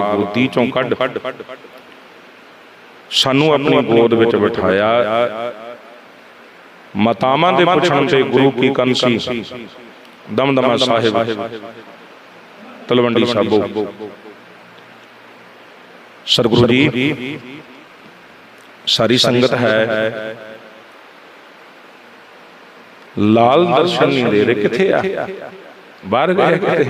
ਗੋਦੀ ਚੋਂ ਕੱਢ। ਸਾਨੂੰ ਆਪਣੀ ਗੋਦ ਵਿੱਚ ਬਿਠਾਇਆ। ਮਤਾਵਾਂ ਦੇ ਪੁੱਛਣ ਤੇ ਗੁਰੂ ਕੀ ਕੰਸੀ ਦਮਦਮਾ ਸਾਹਿਬ। ਤਲਵੰਡੀ ਸਾਬੋ। ਸਰਗੁਰੂ ਜੀ ਸਾਰੀ ਸੰਗਤ ਹੈ। ਲਾਲ ਦਰਸ਼ਨ ਨਹੀਂ ਦੇ ਰਹੇ ਕਿੱਥੇ ਆ? ਬਾਹਰ ਗਏ? ਕਿਤੇ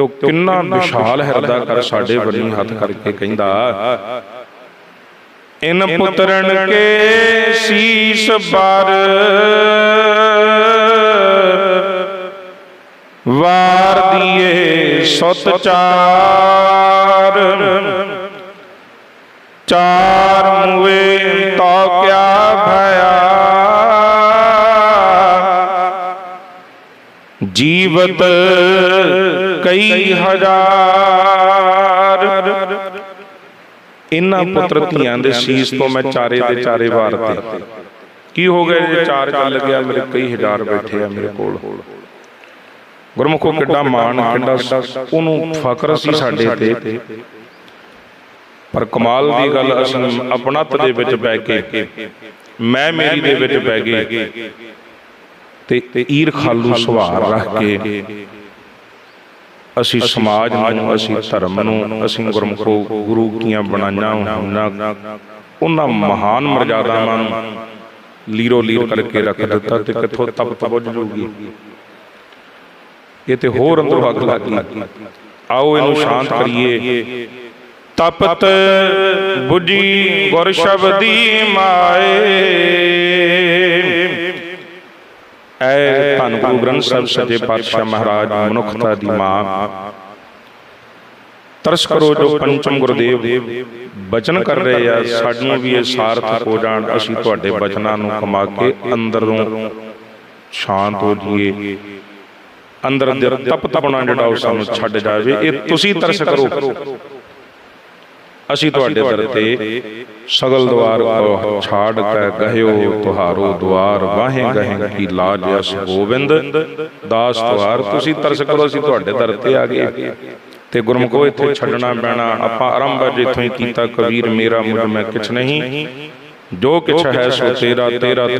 ਤੇ ਉਹ ਕਿੰਨਾ ਵਿਸ਼ਾਲ ਹਿਰਦਾ ਕਰ ਸਾਡੇ ਵਰਨੀ ਹੱਥ ਕਰਕੇ ਕਹਿੰਦਾ ਇਨ ਪੁੱਤਰਨ ਕੇ ਸੀਸ ਬਰ। ਵਾਰ ਦੀਏ ਸੁਤ ਚਾਰ। ਚਾਰ ਮੁਏ ਤੋ ਕਿਆ ਭਇਆ। ਜੀਵਤ ਕਈ ਹਜ਼ਾਰ। ਇਨ੍ਹਾਂ ਪੁੱਤਰ ਧੀਆਂ ਦੇ ਸੀਸ ਤੋਂ ਮੈਂ ਚਾਰੇ ਦੇ ਚਾਰੇ ਵਾਰ ਤੇ। ਕੀ ਹੋ ਗਿਆ ਜੇ ਚਾਰ ਚੱਲ ਗਿਆ? ਮੇਰੇ ਕਈ ਹਜ਼ਾਰ ਬੈਠੇ ਆ ਮੇਰੇ ਕੋਲ। ਗੁਰਮੁਖੋ ਕਿੱਡਾ ਮਾਣ ਕਿੱਡਾ ਉਹਨੂੰ ਫਖਰ ਸੀ ਸਾਡੇ ਤੇ। ਪਰ ਕਮਾਲ ਦੀ ਗੱਲ ਅਸੀਂ ਆਪਣਤ ਦੇ ਵਿੱਚ ਬੈ ਕੇ ਮੈਂ ਮੇਰੀ ਦੇ ਵਿੱਚ ਬੈ ਗਏ ਤੇ ਈਰ ਖਾਲੂ ਸੁਭਾਅ ਰੱਖ ਕੇ ਅਸੀਂ ਸਮਾਜ ਨੂੰ ਅਸੀਂ ਧਰਮ ਨੂੰ ਅਸੀਂ ਗੁਰਮੁਖੋ ਗੁਰੂ ਕੀਆਂ ਬਣਾਈਆਂ ਉਹਨਾਂ ਉਹਨਾਂ ਮਹਾਨ ਮਰਜ਼ਾਦਾਵਾਂ ਨੂੰ ਲੀਰੋ ਲੀਰ ਕਰਕੇ ਰੱਖ ਦਿੱਤਾ ਤੇ ਕਿੱਥੋਂ ਤਪ ਬੁੱਝ ਜੂਗੀ ਇਹ ਤੇ ਹੋਰ ਅੰਦਰੋਂ ਅੱਗ ਲੱਗ ਗਈ। ਆਓ ਇਹਨੂੰ ਸ਼ਾਂਤ ਕਰੀਏ। ਤਪਤ 부ਜੀ ਗੁਰ ਸ਼ਬਦੀ ਮਾਏ। ਐ ਧੰਨ ਗੁਰੂ ਗ੍ਰੰਥ ਸਾਹਿਬ ਸੱਚੇ ਪਾਤਸ਼ਾਹ ਮਹਾਰਾਜ, ਮਨੁੱਖਤਾ ਦੀ ਮਾਂ। ਤਰਸ ਕਰੋ ਜੋ ਪੰਚਮ ਗੁਰਦੇਵ ਬਚਨ ਕਰ ਰਹੇ ਆ ਸਾਨੂੰ ਵੀ ਇਹ ਸਾਰਥਕ ਹੋ ਜਾਣ, ਅਸੀਂ ਤੁਹਾਡੇ ਬਚਨਾਂ ਨੂੰ ਕਮਾ ਕੇ ਅੰਦਰੋਂ ਸ਼ਾਂਤ ਹੋ ਜਾਈਏ। ਅੰਦਰ ਅੰਦਰ ਤਪ ਤਪਣਾ ਜਿਹੜਾ ਉਹ ਸਾਨੂੰ ਛੱਡ ਜਾਵੇ, ਇਹ ਤੁਸੀਂ ਤਰਸ ਕਰੋ। ਅਸੀਂ ਤੁਹਾਡੇ ਦਰ ਤੇ ਸਗਲ ਦਵਾਰ ਕੋ ਛਾੜ ਕੇ ਗਹਿਓ ਤੁਹਾਰੋ ਦਵਾਰ ਵਾਹੇ ਗਹਿ ਕੀ ਲਾਜ ਅਸ ਗੋਬਿੰਦ। ਦਾਸ ਦਵਾਰ ਤੁਸੀਂ ਤਰਸ ਕਰੋ ਅਸੀਂ ਤੁਹਾਡੇ ਦਰ ਤੇ ਆ ਗਏ। ਤੇ ਗੁਰਮੁਖੋ ਇੱਥੇ ਛੱਡਣਾ ਪੈਣਾ ਆਪਾਂ ਆਰੰਭ ਜਿੱਥੋਂ ਹੀ ਕੀਤਾ ਕਬੀਰ ਮੇਰਾ ਮੁਝ ਮੈਂ ਕਿਛ ਨਹੀਂ। ਜੋ ਕਿਛ ਹੈ ਸੋ ਤੇਰਾ ਤੇਰਾ ਤੁਝ